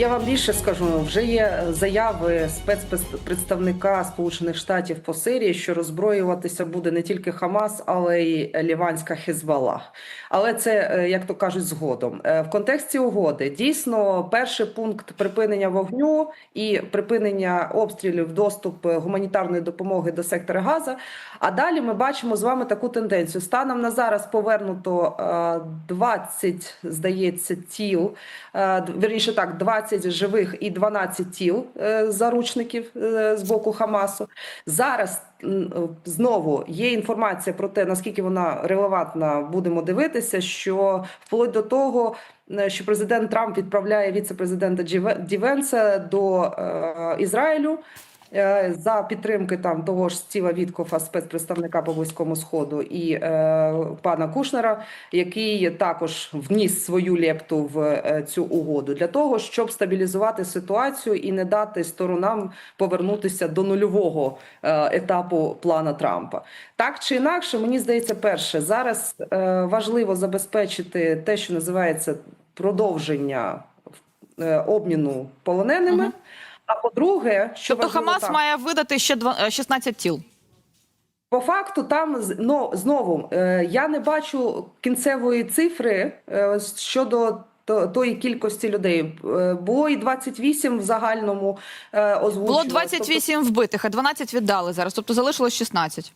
Я вам більше скажу, вже є заяви спецпредставника Сполучених Штатів по Сирії, що роззброюватися буде не тільки Хамас, але й Ліванська Хезбалла. Але це, е, як то кажуть, згодом. Е, В контексті угоди дійсно перший пункт припинення вогню і припинення обстрілів, доступ е, гуманітарної допомоги до сектора Газа. А далі ми бачимо з вами таку тенденцію. Станом на зараз повернуто е, 20, здається, тіл, вірніше так, 20 живих і 12 тіл е, заручників е, з боку Хамасу. Зараз е, знову є інформація про те, наскільки вона релевантна, будемо дивитися, що вплоть до того, що президент Трамп відправляє віце-президента Дівенса до Ізраїлю. Е, За підтримки там того ж Стіва Віткофа, спецпредставника по близькому сходу, і е, пана Кушнера, який також вніс свою лепту в е, цю угоду для того, щоб стабілізувати ситуацію і не дати сторонам повернутися до нульового е, етапу плана Трампа. Так чи інакше, мені здається, перше зараз е, важливо забезпечити те, що називається продовження е, обміну полоненими. Мгм. А по-друге, що Тобто важливо Хамас так. має видати ще е, 16 тіл. по факту, там ну, знову е, я не бачу кінцевої цифри е, щодо то- тої кількості людей. Е, Було і 28 в загальному озвучено. Було озвучено. 28 вбитих, а 12 віддали зараз. Тобто залишилось 16.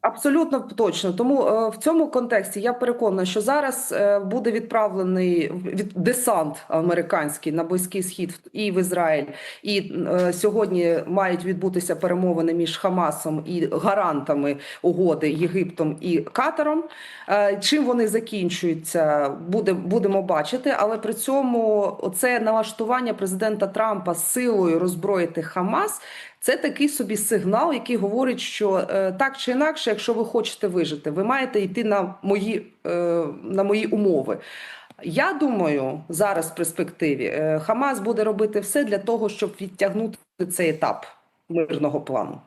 Абсолютно точно. Тому е, в цьому контексті я переконана, що зараз е, буде відправлений від десант американський на близький схід і в Ізраїль. І е, сьогодні мають відбутися перемовини між Хамасом і гарантами угоди Єгиптом і Катаром. Е, чим вони закінчуються, буде, будемо бачити. Але при цьому це налаштування президента Трампа силою роззброїти Хамас. Це такий собі сигнал, який говорить, що е, так чи інакше, якщо ви хочете вижити, ви маєте йти на мої, е, на мої умови. Я думаю, зараз в перспективі е, Хамас буде робити все для того, щоб відтягнути цей етап мирного плану.